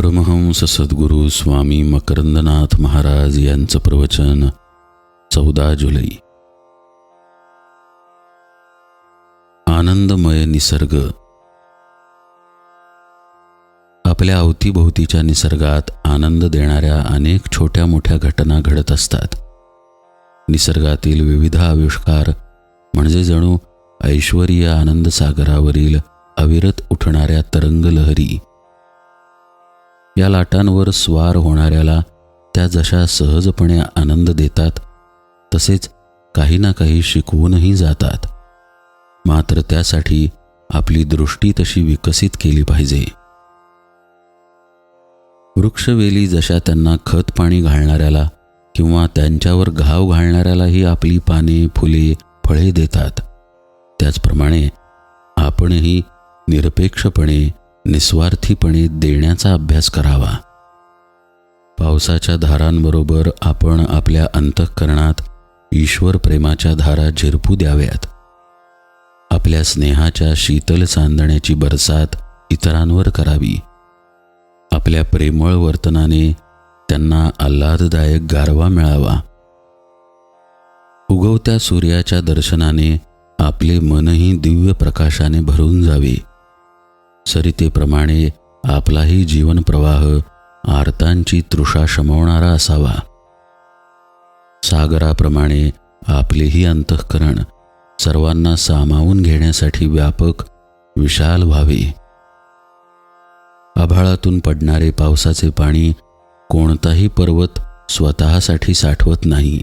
परमहंस सद्गुरू स्वामी मकरंदनाथ महाराज यांचं प्रवचन चौदा जुलै. आनंदमय निसर्ग. आपल्या अवतीभोवतीच्या निसर्गात आनंद देणाऱ्या अनेक छोट्या मोठ्या घटना घडत असतात. निसर्गातील विविध आविष्कार म्हणजे जणू ऐश्वरीय आनंदसागरावरील अविरत उठणाऱ्या तरंगलहरी या लाटांवर स्वार होणाऱ्याला त्या जशा सहजपणे आनंद देतात तसेच काही ना काही शिकवूनही जातात. मात्र त्यासाठी आपली दृष्टी तशी विकसित केली पाहिजे. वृक्षवेली जशा त्यांना खत पाणी घालणाऱ्याला किंवा त्यांच्यावर घाव घालणाऱ्यालाही आपली पाने फुले फळे देतात. त्याचप्रमाणे आपणही निरपेक्षपणे निस्वार्थीपणे देण्याचा अभ्यास करावा. पावसाच्या धारांबरोबर आपण आपल्या अंतःकरणात ईश्वर प्रेमाच्या धारा झिरपू द्याव्यात. आपल्या स्नेहाच्या शीतल चांदण्याची बरसात इतरांवर करावी. आपल्या प्रेमळ वर्तनाने त्यांना आल्हाददायक गारवा मिळावा. उगवत्या सूर्याच्या दर्शनाने आपले मनही दिव्य प्रकाशाने भरून जावे. सरितेप्रमाणे आपलाही जीवनप्रवाह आरतांची तृषा शमवणारा असावा. सागराप्रमाणे आपलेही अंतःकरण सर्वांना सामावून घेण्यासाठी व्यापक विशाल व्हावे. आभाळातून पडणारे पावसाचे पाणी कोणताही पर्वत स्वतःसाठी साठवत नाही.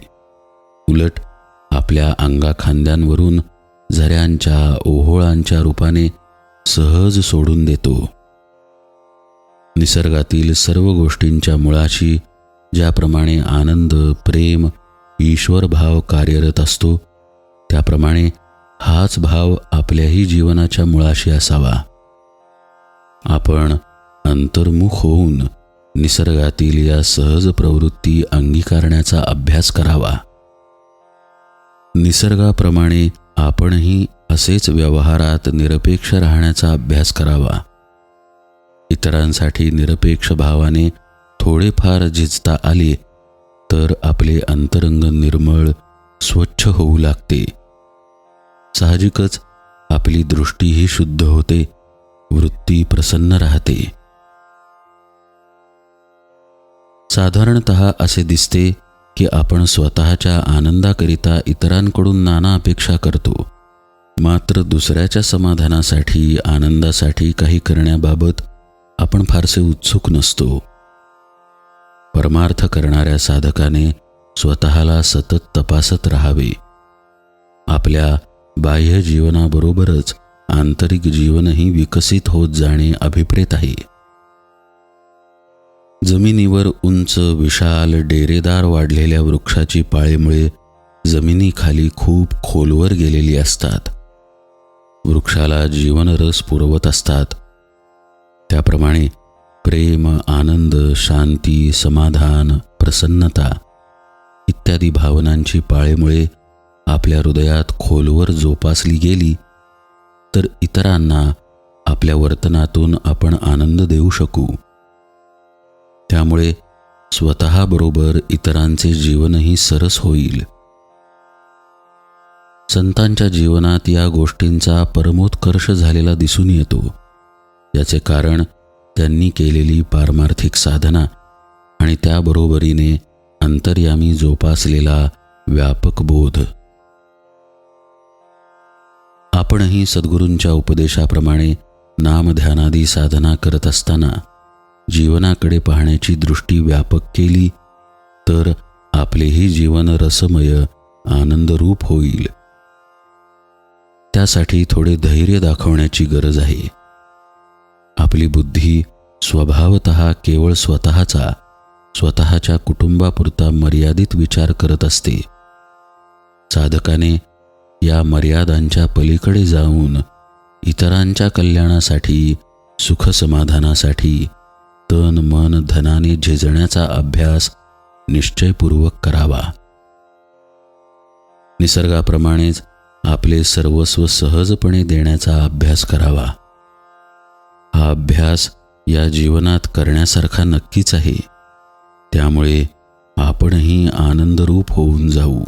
उलट आपल्या अंगाखांद्यांवरून झऱ्यांच्या ओहोळांच्या रूपाने सहज सोडून देतो. निसर्गातील सर्व गोष्टींच्या मुळाशी ज्याप्रमाणे आनंद प्रेम ईश्वर भाव कार्यरत असतो त्याप्रमाणे हाच भाव आपल्याही जीवनाच्या मुळाशी असावा. आपण अंतर्मुख होऊन निसर्गातील या सहज प्रवृत्ती अंगीकारण्याचा अभ्यास करावा. निसर्गाप्रमाणे आपणही असेच व्यवहारात निरपेक्ष राहण्याचा अभ्यास करावा. इतरांसाठी निरपेक्ष भावाने थोडेफार झिजता आले तर आपले अंतरंग निर्मळ स्वच्छ होऊ लागते. साहजिकच आपली दृष्टीही शुद्ध होते वृत्ती प्रसन्न राहते. साधारणत असे दिसते की आपण स्वतःच्या आनंदाकरिता इतरांकडून नाना अपेक्षा करतो. मात्र दुसऱ्याच्या समाधानासाठी आनंदासाठी काही करण्याबाबत आपण फारसे उत्सुक नसतो. परमार्थ करणाऱ्या साधकाने स्वतःला सतत तपासत राहावे. आपल्या बाह्य जीवनाबरोबरच आंतरिक जीवनही विकसित होत जाणे अभिप्रेत आहे. जमिनीवर उंच विशाल डेरेदार वाढलेल्या वृक्षाची पाळीमुळे जमिनीखाली खूप खोलवर गेलेली असतात. वृक्षाला जीवनरस पुरवत असतात. त्याप्रमाणे प्रेम आनंद शांती समाधान प्रसन्नता इत्यादी भावनांची पाळेमुळे आपल्या हृदयात खोलवर जोपासली गेली तर इतरांना आपल्या वर्तनातून आपण आनंद देऊ शकू. त्यामुळे स्वतःबरोबर इतरांचे जीवनही सरस होईल. संतांच्या जीवनात या गोष्टींचा परमोत्कर्ष झालेला दिसून येतो. याचे कारण त्यांनी केलेली पारमार्थिक साधना आणि त्याबरोबरीने अंतर्यामी जोपासलेला व्यापक बोध. आपणही सद्गुरूंच्या उपदेशाप्रमाणे नामध्यानादी साधना करत असताना जीवनाकडे पाहण्याची दृष्टी व्यापक केली तर आपलेही जीवन रसमय आनंदरूप होईल. त्यासाठी थोडे धैर्य दाखवण्याची गरज आहे. आपली बुद्धी स्वभावत केवळ स्वतःचा स्वतःच्या कुटुंबापुरता मर्यादित विचार करत असते. साधकाने या मर्यादांच्या पलीकडे जाऊन इतरांच्या कल्याणासाठी सुखसमाधानासाठी तन मन धनाने झिजण्याचा अभ्यास निश्चयपूर्वक करावा. निसर्गाप्रमाणेच आपले सर्वस्व सहजपणे देण्याचा अभ्यास करावा. हा अभ्यास या जीवनात करण्यासारखा नक्कीच आहे. त्यामुळे आपणही आनंदरूप होऊन जाऊ.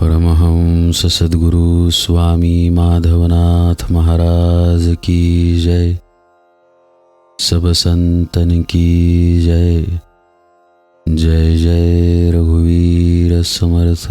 परमहंस सद्गुरु स्वामी माधवनाथ महाराज की जय। सब संतन की जय। जय जय रघुवीर। समर्थ